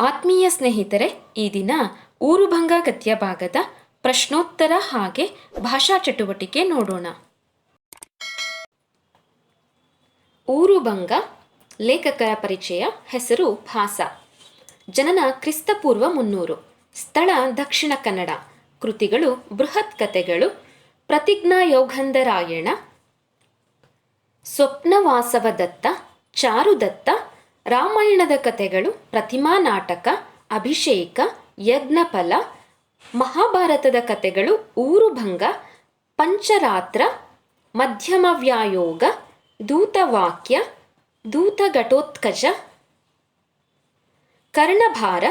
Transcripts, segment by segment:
ಆತ್ಮೀಯ ಸ್ನೇಹಿತರೆ, ಈ ದಿನ ಊರುಭಂಗ ಗದ್ಯ ಭಾಗದ ಪ್ರಶ್ನೋತ್ತರ ಹಾಗೆ ಭಾಷಾ ಚಟುವಟಿಕೆ ನೋಡೋಣ. ಊರುಭಂಗ, ಲೇಖಕರ ಪರಿಚಯ, ಹೆಸರು ಭಾಸ. ಜನನ ಕ್ರಿಸ್ತಪೂರ್ವ ಮುನ್ನೂರು. ಸ್ಥಳ ದಕ್ಷಿಣ ಕನ್ನಡ. ಕೃತಿಗಳು ಬೃಹತ್ ಕಥೆಗಳು. ಪ್ರತಿಜ್ಞಾ ಯೋಗಂಧರಾಯಣ ಸ್ವಪ್ನವಾಸವದತ್ತ ಚಾರುದತ್ತ ರಾಮಾಯಣದ ಕಥೆಗಳು, ಪ್ರತಿಮಾ ನಾಟಕ, ಅಭಿಷೇಕ, ಯಜ್ಞಫಲ, ಮಹಾಭಾರತದ ಕಥೆಗಳು, ಊರುಭಂಗ, ಪಂಚರಾತ್ರ, ಮಧ್ಯಮ ವ್ಯಾಯೋಗ, ದೂತವಾಕ್ಯ ದೂತಘಟೋತ್ಕಜ ಕರ್ಣಭಾರ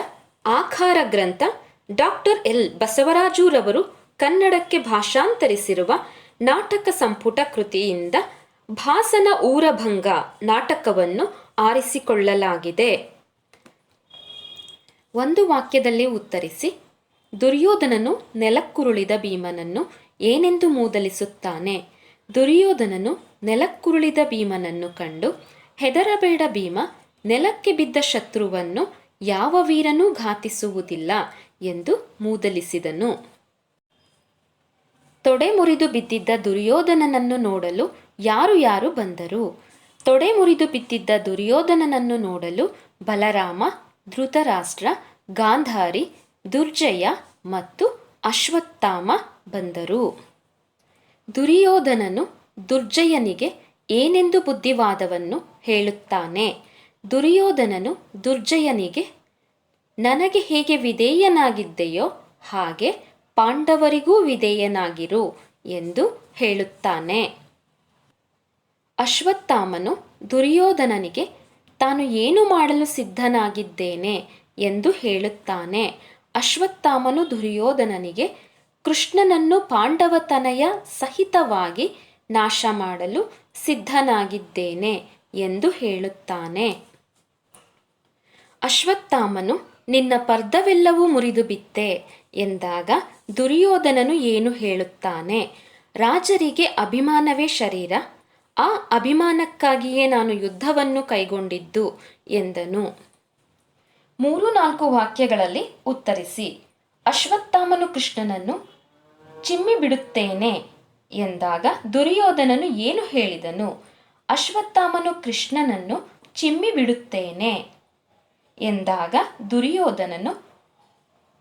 ಆಕಾರ ಗ್ರಂಥ, ಡಾಕ್ಟರ್ ಎಲ್. ಬಸವರಾಜುರವರು ಕನ್ನಡಕ್ಕೆ ಭಾಷಾಂತರಿಸಿರುವ ನಾಟಕ ಸಂಪುಟ ಕೃತಿಯಿಂದ ಭಾಸನ ಊರಭಂಗ ನಾಟಕವನ್ನು ಆರಿಸಿಕೊಳ್ಳಲಾಗಿದೆ. ಒಂದು ವಾಕ್ಯದಲ್ಲಿ ಉತ್ತರಿಸಿ, ದುರ್ಯೋಧನನು ನೆಲಕ್ಕುರುಳಿದ ಭೀಮನನ್ನು ಏನೆಂದು ಮೂದಲಿಸುತ್ತಾನೆ? ದುರ್ಯೋಧನನು ನೆಲಕ್ಕುರುಳಿದ ಭೀಮನನ್ನು ಕಂಡು, ಹೆದರಬೇಡ ಭೀಮ, ನೆಲಕ್ಕೆ ಬಿದ್ದ ಶತ್ರುವನ್ನು ಯಾವ ವೀರನೂ ಘಾತಿಸುವುದಿಲ್ಲ ಎಂದು ಮೂದಲಿಸಿದನು. ತೊಡೆ ಮುರಿದು ಬಿದ್ದಿದ್ದ ದುರ್ಯೋಧನನನ್ನು ನೋಡಲು ಯಾರು ಯಾರು ಬಂದರು? ತೊಡೆ ಮುರಿದು ಬಿದ್ದಿದ್ದ ದುರ್ಯೋಧನನನ್ನು ನೋಡಲು ಬಲರಾಮ, ಧೃತರಾಷ್ಟ್ರ, ಗಾಂಧಾರಿ, ದುರ್ಜಯ ಮತ್ತು ಅಶ್ವತ್ಥಾಮ ಬಂದರು. ದುರ್ಯೋಧನನು ದುರ್ಜಯನಿಗೆ ಏನೆಂದು ಬುದ್ಧಿವಾದವನ್ನು ಹೇಳುತ್ತಾನೆ? ದುರ್ಯೋಧನನು ದುರ್ಜಯನಿಗೆ, ನನಗೆ ಹೇಗೆ ವಿಧೇಯನಾಗಿದ್ದೆಯೋ ಹಾಗೆ ಪಾಂಡವರಿಗೂ ವಿಧೇಯನಾಗಿರು ಎಂದು ಹೇಳುತ್ತಾನೆ. ಅಶ್ವತ್ಥಾಮನು ದುರ್ಯೋಧನನಿಗೆ, ತಾನು ಏನು ಮಾಡಲು ಸಿದ್ಧನಾಗಿದ್ದೇನೆ? ಎಂದು ಹೇಳುತ್ತಾನೆ. ಅಶ್ವತ್ಥಾಮನು ದುರ್ಯೋಧನನಿಗೆ, ಕೃಷ್ಣನನ್ನು ಪಾಂಡವತನಯ ಸಹಿತವಾಗಿ ನಾಶ ಮಾಡಲು ಸಿದ್ಧನಾಗಿದ್ದೇನೆ ಎಂದು ಹೇಳುತ್ತಾನೆ. ಅಶ್ವತ್ಥಾಮನು, ನಿನ್ನ ಪರ್ದವೆಲ್ಲವೂ ಮುರಿದು ಬಿತ್ತೆ ಎಂದಾಗ ದುರ್ಯೋಧನನು ಏನು ಹೇಳುತ್ತಾನೆ? ರಾಜರಿಗೆ ಅಭಿಮಾನವೇ ಶರೀರ ಆ ಅಭಿಮಾನಕ್ಕಾಗಿಯೇ ನಾನು ಯುದ್ಧವನ್ನು ಕೈಗೊಂಡಿದ್ದು ಎಂದನು. ಮೂರು ನಾಲ್ಕು ವಾಕ್ಯಗಳಲ್ಲಿ ಉತ್ತರಿಸಿ, ಅಶ್ವತ್ಥಾಮನು ಕೃಷ್ಣನನ್ನು, ಚಿಮ್ಮಿ ಬಿಡುತ್ತೇನೆ ಎಂದಾಗ ದುರ್ಯೋಧನನು ಏನು ಹೇಳಿದನು? ಅಶ್ವತ್ಥಾಮನು ಕೃಷ್ಣನನ್ನು, ಚಿಮ್ಮಿ ಬಿಡುತ್ತೇನೆ ಎಂದಾಗ ದುರ್ಯೋಧನನು,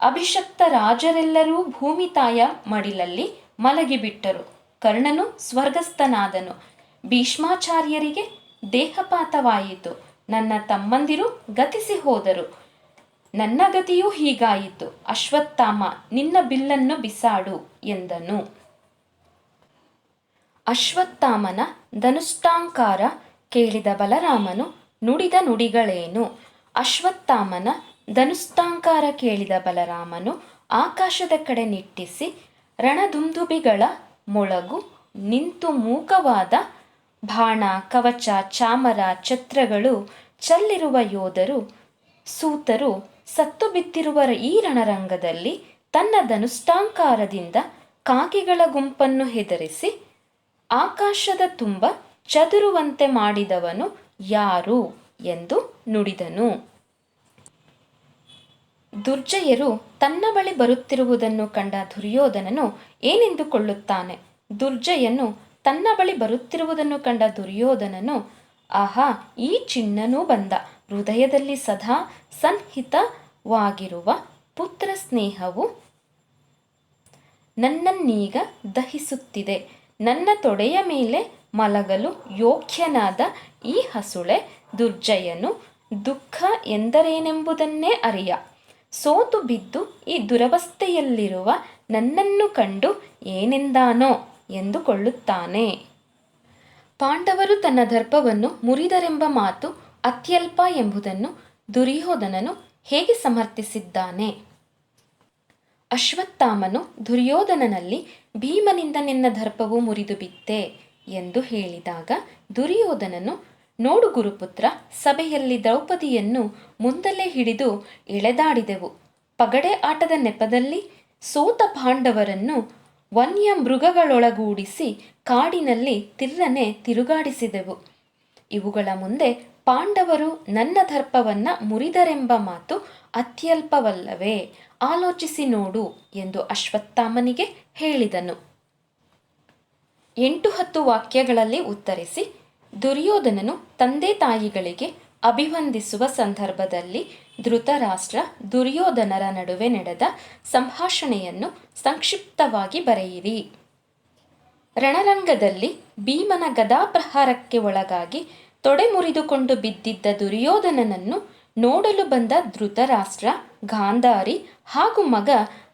ಅಭಿಷಕ್ತ ರಾಜರೆಲ್ಲರೂ ಭೂಮಿತಾಯ ಮಡಿಲಲ್ಲಿ ಮಲಗಿಬಿಟ್ಟರು. ಕರ್ಣನು ಸ್ವರ್ಗಸ್ಥನಾದನು. ಭೀಷ್ಮಾಚಾರ್ಯರಿಗೆ ದೇಹಪಾತವಾಯಿತು. ನನ್ನ ತಮ್ಮಂದಿರು ಗತಿಸಿ ಹೋದರು. ನನ್ನ ಗತಿಯೂ ಹೀಗಾಯಿತು. ಅಶ್ವತ್ಥಾಮ, ನಿನ್ನ ಬಿಲ್ಲನ್ನು ಬಿಸಾಡು ಎಂದನು. ಅಶ್ವತ್ಥಾಮನ ಧನುಷ್ಟಾಂಕಾರ ಕೇಳಿದ ಬಲರಾಮನು ನುಡಿದ ನುಡಿಗಳೇನು? ಅಶ್ವತ್ಥಾಮನ ಧನುಷ್ಟಾಂಕಾರ ಕೇಳಿದ ಬಲರಾಮನು ಆಕಾಶದ ಕಡೆ ನಿಟ್ಟಿಸಿ ರಣದುಂದುಬಿಗಳ ಮೊಳಗು ನಿಂತು ಮೂಕವಾದ ಬಾಣ, ಕವಚ, ಚಾಮರ, ಛತ್ರಗಳು ಚಲ್ಲಿರುವ ಯೋಧರು, ಸೂತರು, ಸತ್ತು ಬಿತ್ತಿರುವ ಈ ರಣರಂಗದಲ್ಲಿ ತನ್ನ ಧನುಷ್ಠಾಂಕಾರದಿಂದ ಕಾಕಿಗಳ ಗುಂಪನ್ನು ಹೆದರಿಸಿ ಆಕಾಶದ ತುಂಬ ಚದುರುವಂತೆ ಮಾಡಿದವನು ಯಾರು ಎಂದು ನುಡಿದನು. ದುರ್ಜಯರು ತನ್ನ ಬಳಿ ಬರುತ್ತಿರುವುದನ್ನು ಕಂಡ ದುರ್ಯೋಧನನು ಏನೆಂದುಕೊಳ್ಳುತ್ತಾನೆ? ದುರ್ಜಯನು ತನ್ನ ಬಳಿ ಬರುತ್ತಿರುವುದನ್ನು ಕಂಡ ದುರ್ಯೋಧನನು, ಆಹಾ, ಈ ಚಿಣ್ಣನೂ ಬಂದ. ಹೃದಯದಲ್ಲಿ ಸದಾ ಸಂಹಿತವಾಗಿರುವ ಪುತ್ರ ಸ್ನೇಹವು ನನ್ನನ್ನೀಗ ದಹಿಸುತ್ತಿದೆ. ನನ್ನ ತೊಡೆಯ ಮೇಲೆ ಮಲಗಲು ಯೋಗ್ಯನಾದ ಈ ಹಸುಳೆ ದುರ್ಜಯನು ದುಃಖ ಎಂದರೇನೆಂಬುದನ್ನೇ ಅರಿಯ. ಸೋತು ಬಿದ್ದು ಈ ದುರವಸ್ಥೆಯಲ್ಲಿರುವ ನನ್ನನ್ನು ಕಂಡು ಏನೆಂದಾನೋ ಎಂದುಕೊಳ್ಳುತ್ತಾನೆ. ಪಾಂಡವರು ತನ್ನ ದರ್ಪವನ್ನು ಮುರಿದರೆಂಬ ಮಾತು ಅತ್ಯಲ್ಪ ಎಂಬುದನ್ನು ದುರ್ಯೋಧನನು ಹೇಗೆ ಸಮರ್ಥಿಸಿದ್ದಾನೆ? ಅಶ್ವತ್ಥಾಮನು ದುರ್ಯೋಧನನಲ್ಲಿ ಭೀಮನಿಂದ ನಿನ್ನ ದರ್ಪವು ಮುರಿದು ಬಿತ್ತೆ ಎಂದು ಹೇಳಿದಾಗ ದುರ್ಯೋಧನನು, ನೋಡು ಗುರುಪುತ್ರ, ಸಭೆಯಲ್ಲಿ ದ್ರೌಪದಿಯನ್ನು ಮುಂದಲ್ಲೇ ಹಿಡಿದು ಎಳೆದಾಡಿದೆವು. ಪಗಡೆ ಆಟದ ನೆಪದಲ್ಲಿ ಸೋತ ಪಾಂಡವರನ್ನು ವನ್ಯ ಮೃಗಗಳೊಳಗೂಡಿಸಿ ಕಾಡಿನಲ್ಲಿ ತಿರ್ರನೆ ತಿರುಗಾಡಿಸಿದೆವು. ಇವುಗಳ ಮುಂದೆ ಪಾಂಡವರು ನನ್ನ ದರ್ಪವನ್ನ ಮುರಿದರೆಂಬ ಮಾತು ಅತ್ಯಲ್ಪವಲ್ಲವೇ, ಆಲೋಚಿಸಿ ನೋಡು ಎಂದು ಅಶ್ವತ್ಥಾಮನಿಗೆ ಹೇಳಿದನು. ಎಂಟು ಹತ್ತು ವಾಕ್ಯಗಳಲ್ಲಿ ಉತ್ತರಿಸಿ, ದುರ್ಯೋಧನನು ತಂದೆ ತಾಯಿಗಳಿಗೆ ಅಭಿವಂದಿಸುವ ಸಂದರ್ಭದಲ್ಲಿ ಧೃತರಾಷ್ಟ್ರ ದುರ್ಯೋಧನರ ನಡುವೆ ನಡೆದ ಸಂಭಾಷಣೆಯನ್ನು ಸಂಕ್ಷಿಪ್ತವಾಗಿ ಬರೆಯಿರಿ. ರಣರಂಗದಲ್ಲಿ ಭೀಮನ ಗದಾಪ್ರಹಾರಕ್ಕೆ ಒಳಗಾಗಿ ತೊಡೆ ಮುರಿದುಕೊಂಡು ಬಿದ್ದಿದ್ದ ದುರ್ಯೋಧನನನ್ನು ನೋಡಲು ಬಂದ ಧೃತರಾಷ್ಟ್ರ, ಗಾಂಧಾರಿ ಹಾಗೂ ಮಗ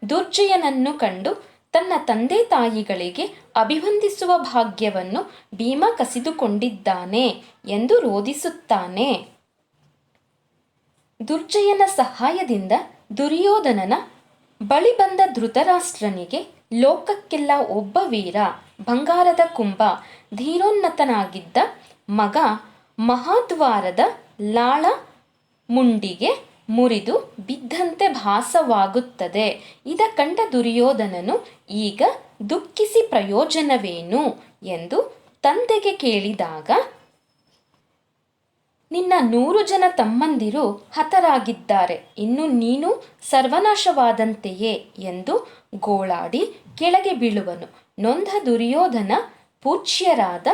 ದುರ್ಜಯನನ್ನು ಕಂಡು ತನ್ನ ತಂದೆ ತಾಯಿಗಳಿಗೆ ಅಭಿವಂದಿಸುವ ಭಾಗ್ಯವನ್ನು ಭೀಮ ಕಸಿದುಕೊಂಡಿದ್ದಾನೆ ಎಂದು ರೋಧಿಸುತ್ತಾನೆ. ದುರ್ಜಯನ ಸಹಾಯದಿಂದ ದುರ್ಯೋಧನನ ಬಳಿ ಬಂದ ಧೃತರಾಷ್ಟ್ರನಿಗೆ ಲೋಕಕ್ಕೆಲ್ಲ ಒಬ್ಬ ವೀರ, ಬಂಗಾರದ ಕುಂಭ, ಧೀರೋನ್ನತನಾಗಿದ್ದ ಮಗ ಮಹಾದ್ವಾರದ ಲಾಳ ಮುಂಡಿಗೆ ಮುರಿದು ಬಿದ್ದಂತೆ ಭಾಸವಾಗುತ್ತದೆ. ಇದ ಕಂಡ ದುರ್ಯೋಧನನು ಈಗ ದುಃಖಿಸಿ ಪ್ರಯೋಜನವೇನು? ಎಂದು ತಂದೆಗೆ ಕೇಳಿದಾಗ ನಿನ್ನ ನೂರು ಜನ ತಮ್ಮಂದಿರು ಹತರಾಗಿದ್ದಾರೆ. ಇನ್ನು ನೀನು ಸರ್ವನಾಶವಾದಂತೆಯೇ ಎಂದು ಗೋಳಾಡಿ ಕೆಳಗೆ ಬೀಳುವನು. ನೊಂದ ದುರ್ಯೋಧನ ಪೂಜ್ಯರಾದ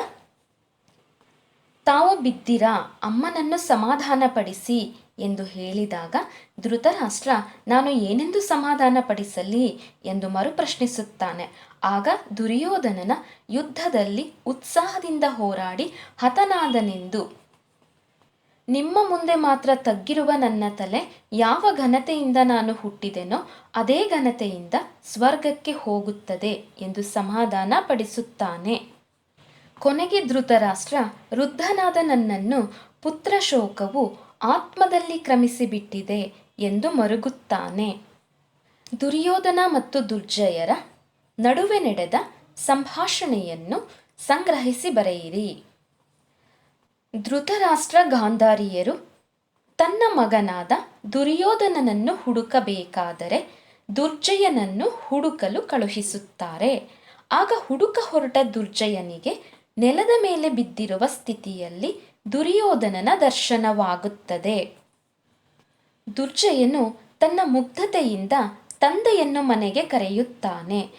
ತಾವು ಬಿದ್ದಿರಾ, ಅಮ್ಮನನ್ನು ಸಮಾಧಾನಪಡಿಸಿ ಎಂದು ಹೇಳಿದಾಗ, ಧೃತರಾಷ್ಟ್ರ, ನಾನು ಏನೆಂದು ಸಮಾಧಾನಪಡಿಸಲಿ ಎಂದು ಮರುಪ್ರಶ್ನಿಸುತ್ತಾನೆ. ಆಗ ದುರ್ಯೋಧನನ ಯುದ್ಧದಲ್ಲಿ ಉತ್ಸಾಹದಿಂದ ಹೋರಾಡಿ ಹತನಾದನೆಂದು ನಿಮ್ಮ ಮುಂದೆ ಮಾತ್ರ ತಗ್ಗಿರುವ ನನ್ನ ತಲೆ ಯಾವ ಘನತೆಯಿಂದ ನಾನು ಹುಟ್ಟಿದೆನೋ ಅದೇ ಘನತೆಯಿಂದ ಸ್ವರ್ಗಕ್ಕೆ ಹೋಗುತ್ತದೆ ಎಂದು ಸಮಾಧಾನ ಪಡಿಸುತ್ತಾನೆ. ಕೊನೆಗೆ ಧೃತರಾಷ್ಟ್ರ, ವೃದ್ಧನಾದ ನನ್ನನ್ನು ಪುತ್ರ ಶೋಕವು ಆತ್ಮದಲ್ಲಿ ಕ್ರಮಿಸಿಬಿಟ್ಟಿದೆ ಎಂದು ಮರುಗುತ್ತಾನೆ. ದುರ್ಯೋಧನ ಮತ್ತು ದುರ್ಜಯರ ನಡುವೆ ನಡೆದ ಸಂಭಾಷಣೆಯನ್ನು ಸಂಗ್ರಹಿಸಿ ಬರೆಯಿರಿ. ಧೃತರಾಷ್ಟ್ರ ಗಾಂಧಾರಿಯರು ತನ್ನ ಮಗನಾದ ದುರ್ಯೋಧನನನ್ನು ಹುಡುಕಬೇಕಾದರೆ ದುರ್ಜಯನನ್ನು ಹುಡುಕಲು ಕಳುಹಿಸುತ್ತಾರೆ. ಆಗ ಹುಡುಕ ಹೊರಟ ದುರ್ಜಯನಿಗೆ ನೆಲದ ಮೇಲೆ ಬಿದ್ದಿರುವ ಸ್ಥಿತಿಯಲ್ಲಿ ದುರ್ಯೋಧನನ ದರ್ಶನವಾಗುತ್ತದೆ. ದುರ್ಜಯನು ತನ್ನ ಮುಗ್ಧತೆಯಿಂದ ತಂದೆಯನ್ನು ಮನೆಗೆ ಕರೆಯುತ್ತಾನೆ.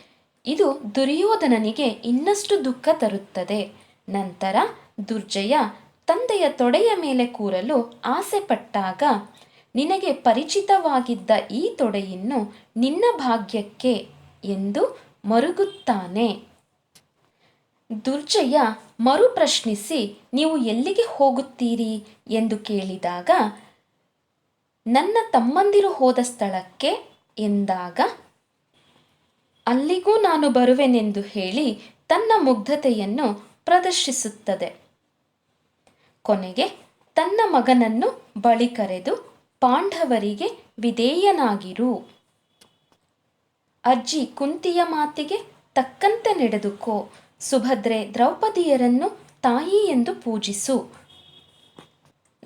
ಇದು ದುರ್ಯೋಧನನಿಗೆ ಇನ್ನಷ್ಟು ದುಃಖ ತರುತ್ತದೆ. ನಂತರ ದುರ್ಜಯ ತಂದೆಯ ತೊಡೆಯ ಮೇಲೆ ಕೂರಲು ಆಸೆ ಪಟ್ಟಾಗ ನಿನಗೆ ಪರಿಚಿತವಾಗಿದ್ದ ಈ ತೊಡೆಯನ್ನು ನಿನ್ನ ಭಾಗ್ಯಕ್ಕೆ ಎಂದು ಮರುಗುತ್ತಾನೆ. ದುರ್ಜಯ ಮರು ಪ್ರಶ್ನಿಸಿ ನೀವು ಎಲ್ಲಿಗೆ ಹೋಗುತ್ತೀರಿ ಎಂದು ಕೇಳಿದಾಗ, ನನ್ನ ತಮ್ಮಂದಿರು ಹೋದ ಸ್ಥಳಕ್ಕೆ ಎಂದಾಗ, ಅಲ್ಲಿಗೂ ನಾನು ಬರುವೆನೆಂದು ಹೇಳಿ ತನ್ನ ಮುಗ್ಧತೆಯನ್ನು ಪ್ರದರ್ಶಿಸುತ್ತದೆ. ಕೊನೆಗೆ ತನ್ನ ಮಗನನ್ನು ಬಳಿ ಕರೆದು ಪಾಂಡವರಿಗೆ ವಿಧೇಯನಾಗಿರು. ಅಜ್ಜಿ ಕುಂತಿಯ ಮಾತಿಗೆ ತಕ್ಕಂತೆ ನಡೆದುಕೋ. ಸುಭದ್ರೆ ದ್ರೌಪದಿಯರನ್ನು ತಾಯಿ ಎಂದು ಪೂಜಿಸು.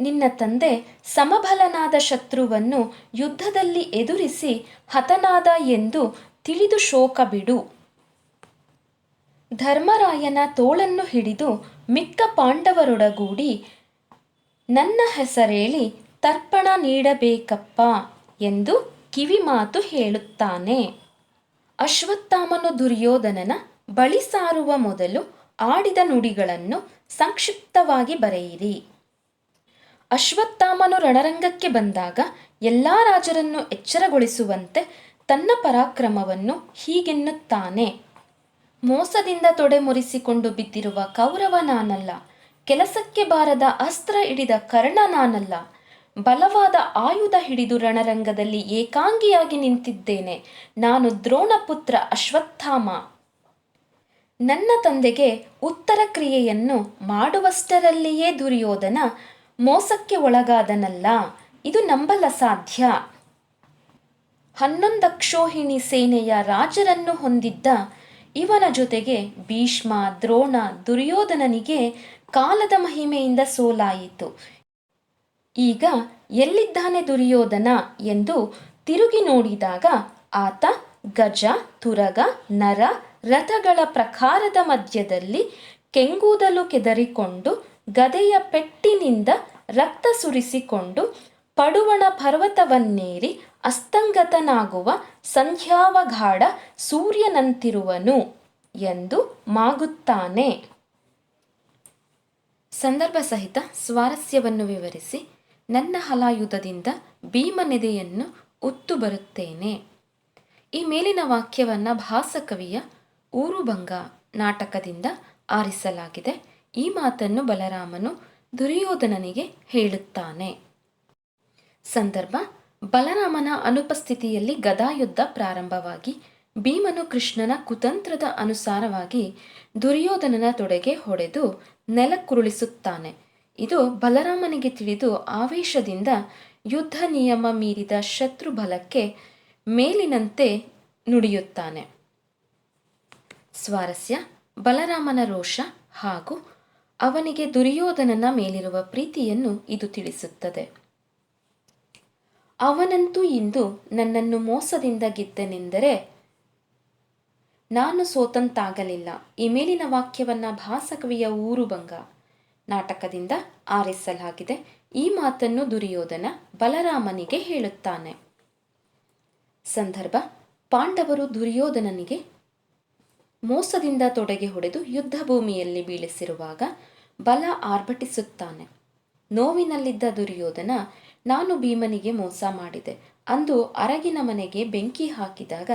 ನಿನ್ನ ತಂದೆ ಸಮಬಲನಾದ ಶತ್ರುವನ್ನು ಯುದ್ಧದಲ್ಲಿ ಎದುರಿಸಿ ಹತನಾದ ಎಂದು ತಿಳಿದು ಶೋಕ ಬಿಡು. ಧರ್ಮರಾಯನ ತೋಳನ್ನು ಹಿಡಿದು ಮಿಕ್ಕ ಪಾಂಡವರೊಡಗೂಡಿ ನನ್ನ ಹೆಸರೇಳಿ ತರ್ಪಣ ನೀಡಬೇಕಪ್ಪ ಎಂದು ಕಿವಿಮಾತು ಹೇಳುತ್ತಾನೆ. ಅಶ್ವತ್ಥಾಮನು ದುರ್ಯೋಧನನ ಬಳಿ ಸಾರುವ ಮೊದಲು ಆಡಿದ ನುಡಿಗಳನ್ನು ಸಂಕ್ಷಿಪ್ತವಾಗಿ ಬರೆಯಿರಿ. ಅಶ್ವತ್ಥಾಮನು ರಣರಂಗಕ್ಕೆ ಬಂದಾಗ ಎಲ್ಲ ರಾಜರನ್ನು ಎಚ್ಚರಗೊಳಿಸುವಂತೆ ತನ್ನ ಪರಾಕ್ರಮವನ್ನು ಹೀಗೆನ್ನುತ್ತಾನೆ. ಮೋಸದಿಂದ ತೊಡೆ ಮುರಿಸಿಕೊಂಡು ಬಿದ್ದಿರುವ ಕೌರವ ನಾನಲ್ಲ, ಕೆಲಸಕ್ಕೆ ಬಾರದ ಅಸ್ತ್ರ ಹಿಡಿದ ಕರ್ಣ ನಾನಲ್ಲ, ಬಲವಾದ ಆಯುಧ ಹಿಡಿದು ರಣರಂಗದಲ್ಲಿ ಏಕಾಂಗಿಯಾಗಿ ನಿಂತಿದ್ದೇನೆ, ನಾನು ದ್ರೋಣಪುತ್ರ ಅಶ್ವತ್ಥಾಮ. ನನ್ನ ತಂದೆಗೆ ಉತ್ತರ ಕ್ರಿಯೆಯನ್ನು ಮಾಡುವಷ್ಟರಲ್ಲಿಯೇ ದುರ್ಯೋಧನ ಮೋಸಕ್ಕೆ ಒಳಗಾದನಲ್ಲ, ಇದು ನಂಬಲ ಸಾಧ್ಯ. ಹನ್ನೊಂದಕ್ಷೋಹಿಣಿ ಸೇನೆಯ ರಾಜರನ್ನು ಹೊಂದಿದ್ದ ಇವನ ಜೊತೆಗೆ ಭೀಷ್ಮ, ದ್ರೋಣ, ದುರ್ಯೋಧನನಿಗೆ ಕಾಲದ ಮಹಿಮೆಯಿಂದ ಸೋಲಾಯಿತು. ಈಗ ಎಲ್ಲಿದ್ದಾನೆ ದುರ್ಯೋಧನ ಎಂದು ತಿರುಗಿ ನೋಡಿದಾಗ ಆತ ಗಜ, ತುರಗ, ನರ ರಥಗಳ ಪ್ರಕಾರದ ಮಧ್ಯದಲ್ಲಿ ಕೆಂಗೂದಲು ಕೆದರಿಕೊಂಡು ಗದೆಯ ಪೆಟ್ಟಿನಿಂದ ರಕ್ತ ಸುರಿಸಿಕೊಂಡು ಪಡುವಣ ಪರ್ವತವನ್ನೇರಿ ಅಸ್ತಂಗತನಾಗುವ ಸಂಧ್ಯಾವಘಾಡ ಸೂರ್ಯನಂತಿರುವನು ಎಂದು ಮಾಗುತ್ತಾನೆ. ಸಂದರ್ಭ ಸಹಿತ ಸ್ವಾರಸ್ಯವನ್ನು ವಿವರಿಸಿ ನನ್ನ ಹಲಾಯುಧದಿಂದ ಭೀಮನೆದೆಯನ್ನು ಉತ್ತು ಬರುತ್ತೇನೆ. ಈ ಮೇಲಿನ ವಾಕ್ಯವನ್ನು ಭಾಸಕವಿಯ ಊರುಭಂಗ ನಾಟಕದಿಂದ ಆರಿಸಲಾಗಿದೆ. ಈ ಮಾತನ್ನು ಬಲರಾಮನು ದುರ್ಯೋಧನನಿಗೆ ಹೇಳುತ್ತಾನೆ. ಸಂದರ್ಭ ಬಲರಾಮನ ಅನುಪಸ್ಥಿತಿಯಲ್ಲಿ ಗದಾಯುದ್ಧ ಪ್ರಾರಂಭವಾಗಿ, ಭೀಮನು ಕೃಷ್ಣನ ಕುತಂತ್ರದ ಅನುಸಾರವಾಗಿ ದುರ್ಯೋಧನನ ತೊಡೆಗೆ ಹೊಡೆದು ನೆಲಕ್ಕುರುಳಿಸುತ್ತಾನೆ. ಇದು ಬಲರಾಮನಿಗೆ ತಿಳಿದು ಆವೇಶದಿಂದ ಯುದ್ಧ ನಿಯಮ ಮೀರಿದ ಶತ್ರು ಬಲಕ್ಕೆ ಮೇಲಿನಂತೆ ನುಡಿಯುತ್ತಾನೆ. ಸ್ವಾರಸ್ಯ, ಬಲರಾಮನ ರೋಷ ಹಾಗೂ ಅವನಿಗೆ ದುರ್ಯೋಧನನ ಮೇಲಿರುವ ಪ್ರೀತಿಯನ್ನು ಇದು ತಿಳಿಸುತ್ತದೆ. ಅವನಂತೂ ಇಂದು ನನ್ನನ್ನು ಮೋಸದಿಂದ ಗೆದ್ದನೆಂದರೆ ನಾನು ಸೋತಂತಾಗಲಿಲ್ಲ. ಈ ಮೇಲಿನ ವಾಕ್ಯವನ್ನು ಭಾಸಕವಿಯ ಊರುಭಂಗ ನಾಟಕದಿಂದ ಆರಿಸಲಾಗಿದೆ. ಈ ಮಾತನ್ನು ದುರ್ಯೋಧನ ಬಲರಾಮನಿಗೆ ಹೇಳುತ್ತಾನೆ. ಸಂದರ್ಭ. ಪಾಂಡವರು ದುರ್ಯೋಧನನಿಗೆ ಮೋಸದಿಂದ ತೊಡೆಗೆ ಹೊಡೆದು ಯುದ್ಧ ಭೂಮಿಯಲ್ಲಿ ಬೀಳಿಸಿರುವಾಗ ಬಲ ಆರ್ಭಟಿಸುತ್ತಾನೆ. ನೋವಿನಲ್ಲಿದ್ದ ದುರ್ಯೋಧನ ನಾನು ಭೀಮನಿಗೆ ಮೋಸ ಮಾಡಿದೆ. ಅಂದು ಅರಗಿನ ಮನೆಗೆ ಬೆಂಕಿ ಹಾಕಿದಾಗ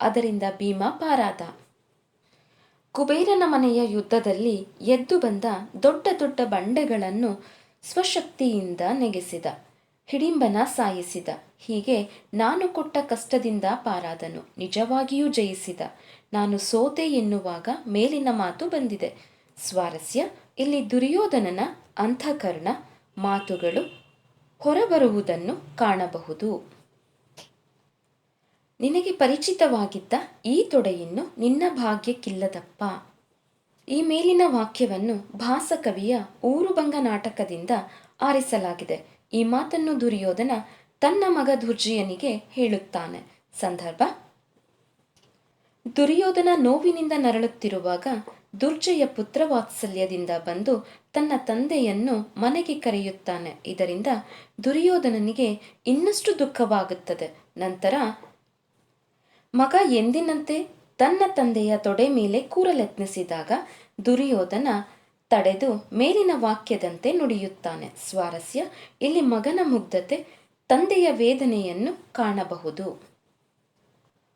ಅದರಿಂದ ಭೀಮ ಪಾರಾದ. ಕುಬೇರನ ಮನೆಯ ಯುದ್ಧದಲ್ಲಿ ಎದ್ದು ಬಂದ ದೊಡ್ಡ ದೊಡ್ಡ ಬಂಡೆಗಳನ್ನು ಸ್ವಶಕ್ತಿಯಿಂದ ನೆಗೆಸಿದ. ಹಿಡಿಂಬನ ಸಾಯಿಸಿದ. ಹೀಗೆ ನಾನು ಕೊಟ್ಟ ಕಷ್ಟದಿಂದ ಪಾರಾದನು. ನಿಜವಾಗಿಯೂ ಜಯಿಸಿದ. ನಾನು ಸೋತೆ ಎನ್ನುವಾಗ ಮೇಲಿನ ಮಾತು ಬಂದಿದೆ. ಸ್ವಾರಸ್ಯ, ಇಲ್ಲಿ ದುರ್ಯೋಧನನ ಅಂತಃಕರಣ ಮಾತುಗಳು ಹೊರಬರುವುದನ್ನು ಕಾಣಬಹುದು. ನಿನಗೆ ಪರಿಚಿತವಾಗಿದ್ದ ಈ ತೊಡೆಯನ್ನು ನಿನ್ನ ಭಾಗ್ಯಕ್ಕಿಲ್ಲದಪ್ಪ. ಈ ಮೇಲಿನ ವಾಕ್ಯವನ್ನು ಭಾಸಕವಿಯ ಊರುಭಂಗ ನಾಟಕದಿಂದ ಆರಿಸಲಾಗಿದೆ. ಈ ಮಾತನ್ನು ದುರ್ಯೋಧನ ತನ್ನ ಮಗ ದುರ್ಜಯನಿಗೆ ಹೇಳುತ್ತಾನೆ. ಸಂದರ್ಭ. ದುರ್ಯೋಧನ ನೋವಿನಿಂದ ನರಳುತ್ತಿರುವಾಗ ದುರ್ಜಯ ಪುತ್ರ ವಾತ್ಸಲ್ಯದಿಂದ ಬಂದು ತನ್ನ ತಂದೆಯನ್ನು ಮನೆಗೆ ಕರೆಯುತ್ತಾನೆ. ಇದರಿಂದ ದುರ್ಯೋಧನನಿಗೆ ಇನ್ನಷ್ಟು ದುಃಖವಾಗುತ್ತದೆ. ನಂತರ ಮಗ ಎಂದಿನಂತೆ ತನ್ನ ತಂದೆಯ ತೊಡೆ ಮೇಲೆ ಕೂರಲೆತ್ನಿಸಿದಾಗ ದುರ್ಯೋಧನ ತಡೆದು ಮೇಲಿನ ವಾಕ್ಯದಂತೆ ನುಡಿಯುತ್ತಾನೆ. ಸ್ವಾರಸ್ಯ, ಇಲ್ಲಿ ಮಗನ ಮುಗ್ಧತೆ ತಂದೆಯ ವೇದನೆಯನ್ನು ಕಾಣಬಹುದು.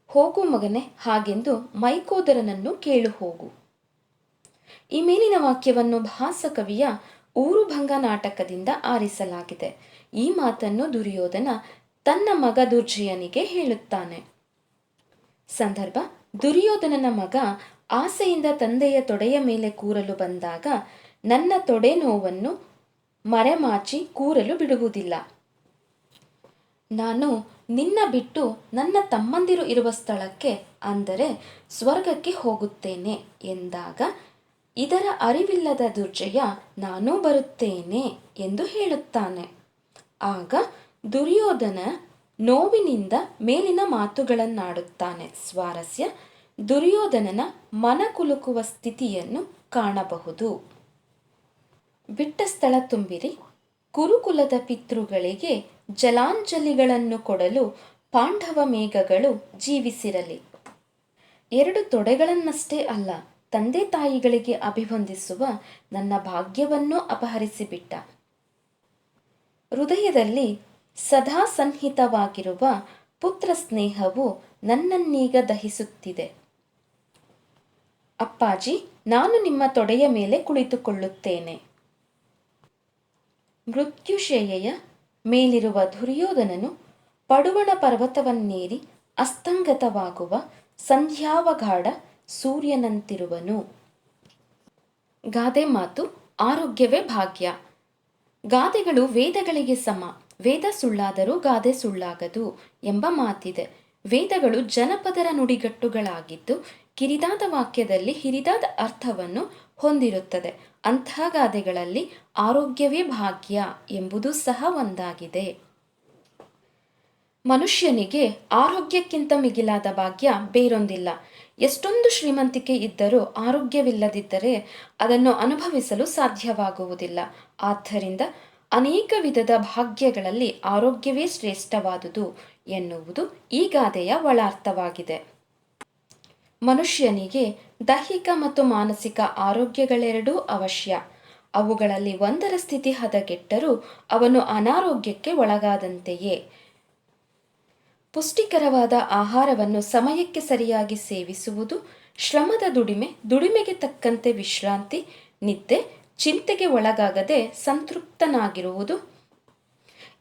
ಹೋಗು ಮಗನೆ, ಹಾಗೆಂದು ಮೈಕೋದರನನ್ನು ಕೇಳು ಹೋಗು. ಈ ಮೇಲಿನ ವಾಕ್ಯವನ್ನು ಭಾಸಕವಿಯ ಊರುಭಂಗ ನಾಟಕದಿಂದ ಆರಿಸಲಾಗಿದೆ. ಈ ಮಾತನ್ನು ದುರ್ಯೋಧನ ತನ್ನ ಮಗ ದುರ್ಜಯನಿಗೆ ಹೇಳುತ್ತಾನೆ. ಸಂದರ್ಭ, ದುರ್ಯೋಧನನ ಮಗ ಆಸೆಯಿಂದ ತಂದೆಯ ತೊಡೆಯ ಮೇಲೆ ಕೂರಲು ಬಂದಾಗ ನನ್ನ ತೊಡೆ ನೋವನ್ನು ಮರೆಮಾಚಿ ಕೂರಲು ಬಿಡುವುದಿಲ್ಲ. ನಾನು ನಿನ್ನ ಬಿಟ್ಟು ನನ್ನ ತಮ್ಮಂದಿರು ಇರುವ ಸ್ಥಳಕ್ಕೆ ಅಂದರೆ ಸ್ವರ್ಗಕ್ಕೆ ಹೋಗುತ್ತೇನೆ ಎಂದಾಗ ಇದರ ಅರಿವಿಲ್ಲದ ದುರ್ಜಯ ನಾನೂ ಬರುತ್ತೇನೆ ಎಂದು ಹೇಳುತ್ತಾನೆ. ಆಗ ದುರ್ಯೋಧನ ನೋವಿನಿಂದ ಮೇಲಿನ ಮಾತುಗಳನ್ನಾಡುತ್ತಾನೆ. ಸ್ವಾರಸ್ಯ, ದುರ್ಯೋಧನನ ಮನಕುಲುಕುವ ಸ್ಥಿತಿಯನ್ನು ಕಾಣಬಹುದು. ಬಿಟ್ಟ ಸ್ಥಳ ತುಂಬಿರಿ. ಕುರುಕುಲದ ಪಿತೃಗಳಿಗೆ ಜಲಾಂಜಲಿಗಳನ್ನು ಕೊಡಲು ಪಾಂಡವ ಮೇಘಗಳು ಜೀವಿಸಿರಲಿ. ಎರಡು ತೊಡೆಗಳನ್ನಷ್ಟೇ ಅಲ್ಲ ತಂದೆ ತಾಯಿಗಳಿಗೆ ಅಭಿವಂದಿಸುವ ನನ್ನ ಭಾಗ್ಯವನ್ನೂ ಅಪಹರಿಸಿಬಿಟ್ಟ. ಹೃದಯದಲ್ಲಿ ಸದಾ ಸನ್ನಿಹಿತವಾಗಿರುವ ಪುತ್ರ ಸ್ನೇಹವು ನನ್ನನ್ನೀಗ ದಹಿಸುತ್ತಿದೆ. ಅಪ್ಪಾಜಿ, ನಾನು ನಿಮ್ಮ ತೊಡೆಯ ಮೇಲೆ ಕುಳಿತುಕೊಳ್ಳುತ್ತೇನೆ. ಮೃತ್ಯುಶೇಯ ಮೇಲಿರುವ ದುರ್ಯೋಧನನು ಪಡುವಣ ಪರ್ವತವನ್ನೇರಿ ಅಸ್ತಂಗತವಾಗುವ ಸಂಧ್ಯಾವಗಾಢ ಸೂರ್ಯನಂತಿರುವನು. ಗಾದೆ ಮಾತು, ಆರೋಗ್ಯವೇ ಭಾಗ್ಯ. ಗಾದೆಗಳು ವೇದಗಳಿಗೆ ಸಮ. ವೇದ ಸುಳ್ಳಾದರೂ ಗಾದೆ ಸುಳ್ಳಾಗದು ಎಂಬ ಮಾತಿದೆ. ವೇದಗಳು ಜನಪದರ ನುಡಿಗಟ್ಟುಗಳಾಗಿದ್ದು, ಕಿರಿದಾದ ವಾಕ್ಯದಲ್ಲಿ ಹಿರಿದಾದ ಅರ್ಥವನ್ನು ಹೊಂದಿರುತ್ತದೆ. ಅಂತಹ ಗಾದೆಗಳಲ್ಲಿ ಆರೋಗ್ಯವೇ ಭಾಗ್ಯ ಎಂಬುದು ಸಹ ಒಂದಾಗಿದೆ. ಮನುಷ್ಯನಿಗೆ ಆರೋಗ್ಯಕ್ಕಿಂತ ಮಿಗಿಲಾದ ಭಾಗ್ಯ ಬೇರೊಂದಿಲ್ಲ. ಎಷ್ಟೊಂದು ಶ್ರೀಮಂತಿಕೆ ಇದ್ದರೂ ಆರೋಗ್ಯವಿಲ್ಲದಿದ್ದರೆ ಅದನ್ನು ಅನುಭವಿಸಲು ಸಾಧ್ಯವಾಗುವುದಿಲ್ಲ. ಆದ್ದರಿಂದ ಅನೇಕ ವಿಧದ ಭಾಗ್ಯಗಳಲ್ಲಿ ಆರೋಗ್ಯವೇ ಶ್ರೇಷ್ಠವಾದುದು ಎನ್ನುವುದು ಈ ಗಾದೆಯ ಒಳಾರ್ಥವಾಗಿದೆ. ಮನುಷ್ಯನಿಗೆ ದೈಹಿಕ ಮತ್ತು ಮಾನಸಿಕ ಆರೋಗ್ಯಗಳೆರಡೂ ಅವಶ್ಯ. ಅವುಗಳಲ್ಲಿ ಒಂದರ ಸ್ಥಿತಿ ಹದಗೆಟ್ಟರೂ ಅವನು ಅನಾರೋಗ್ಯಕ್ಕೆ ಒಳಗಾದಂತೆಯೇ. ಪುಷ್ಟಿಕರವಾದ ಆಹಾರವನ್ನು ಸಮಯಕ್ಕೆ ಸರಿಯಾಗಿ ಸೇವಿಸುವುದು, ಶ್ರಮದ ದುಡಿಮೆ, ದುಡಿಮೆಗೆ ತಕ್ಕಂತೆ ವಿಶ್ರಾಂತಿ, ನಿದ್ದೆ, ಚಿಂತೆಗೆ ಒಳಗಾಗದೆ ಸಂತೃಪ್ತನಾಗಿರುವುದು.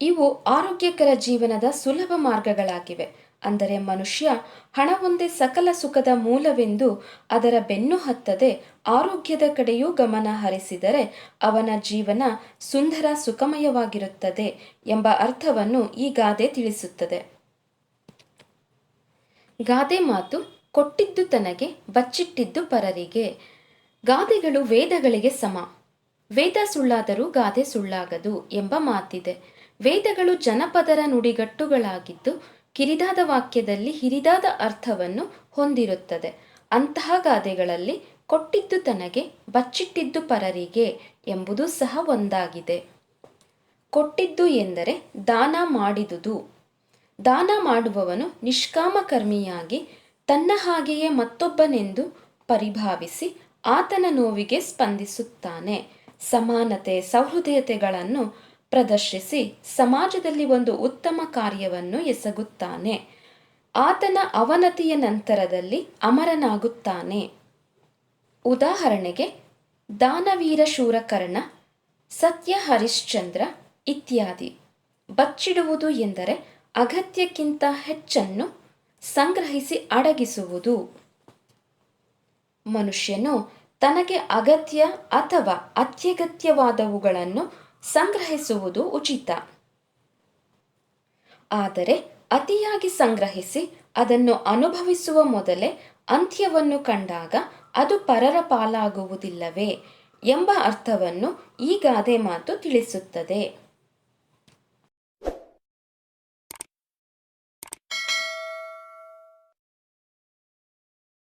ಇವು ಆರೋಗ್ಯಕರ ಜೀವನದ ಸುಲಭ ಮಾರ್ಗಗಳಾಗಿವೆ. ಅಂದರೆ ಮನುಷ್ಯ ಹಣವೊಂದೇ ಸಕಲ ಸುಖದ ಮೂಲವೆಂದು ಅದರ ಬೆನ್ನು ಹತ್ತದೆ ಆರೋಗ್ಯದ ಕಡೆಯೂ ಗಮನ ಹರಿಸಿದರೆ ಅವನ ಜೀವನ ಸುಂದರ ಸುಖಮಯವಾಗಿರುತ್ತದೆ ಎಂಬ ಅರ್ಥವನ್ನು ಈ ಗಾದೆ ತಿಳಿಸುತ್ತದೆ. ಗಾದೆ ಮಾತು ಕೊಟ್ಟಿದ್ದು ತನಗೆ, ಬಚ್ಚಿಟ್ಟಿದ್ದು ಪರರಿಗೆ. ಗಾದೆಗಳು ವೇದಗಳಿಗೆ ಸಮ. ವೇದ ಸುಳ್ಳಾದರೂ ಗಾದೆ ಸುಳ್ಳಾಗದು ಎಂಬ ಮಾತಿದೆ. ವೇದಗಳು ಜನಪದರ ನುಡಿಗಟ್ಟುಗಳಾಗಿದ್ದು, ಕಿರಿದಾದ ವಾಕ್ಯದಲ್ಲಿ ಹಿರಿದಾದ ಅರ್ಥವನ್ನು ಹೊಂದಿರುತ್ತದೆ. ಅಂತಹ ಗಾದೆಗಳಲ್ಲಿ ಕೊಟ್ಟಿದ್ದು ತನಗೆ, ಬಚ್ಚಿಟ್ಟಿದ್ದು ಪರರಿಗೆ ಎಂಬುದು ಸಹ ಒಂದಾಗಿದೆ. ಕೊಟ್ಟಿದ್ದು ಎಂದರೆ ದಾನ ಮಾಡಿದುದು. ದಾನ ಮಾಡುವವನು ನಿಷ್ಕಾಮಕರ್ಮಿಯಾಗಿ ತನ್ನ ಹಾಗೆಯೇ ಮತ್ತೊಬ್ಬನೆಂದು ಪರಿಭಾವಿಸಿ ಆತನ ನೋವಿಗೆ ಸ್ಪಂದಿಸುತ್ತಾನೆ. ಸಮಾನತೆ ಸಹೃದಯತೆಗಳನ್ನು ಪ್ರದರ್ಶಿಸಿ ಸಮಾಜದಲ್ಲಿ ಒಂದು ಉತ್ತಮ ಕಾರ್ಯವನ್ನು ಎಸಗುತ್ತಾನೆ. ಆತನ ಅವನತಿಯ ನಂತರದಲ್ಲಿ ಅಮರನಾಗುತ್ತಾನೆ. ಉದಾಹರಣೆಗೆ, ದಾನವೀರ ಶೂರಕರ್ಣ ಸತ್ಯ ಹರಿಶ್ಚಂದ್ರ ಇತ್ಯಾದಿ. ಬಚ್ಚಿಡುವುದು ಎಂದರೆ ಅಗತ್ಯಕ್ಕಿಂತ ಹೆಚ್ಚನ್ನು ಸಂಗ್ರಹಿಸಿ ಅಡಗಿಸುವುದು. ಮನುಷ್ಯನು ತನಗೆ ಅಗತ್ಯ ಅಥವಾ ಅತ್ಯಗತ್ಯವಾದವುಗಳನ್ನು ಸಂಗ್ರಹಿಸುವುದು ಉಚಿತ. ಆದರೆ ಅತಿಯಾಗಿ ಸಂಗ್ರಹಿಸಿ ಅದನ್ನು ಅನುಭವಿಸುವ ಮೊದಲೇ ಅಂತ್ಯವನ್ನು ಕಂಡಾಗ ಅದು ಪರರ ಪಾಲಾಗುವುದಿಲ್ಲವೇ ಎಂಬ ಅರ್ಥವನ್ನು ಈ ಗಾದೆ ಮಾತು ತಿಳಿಸುತ್ತದೆ.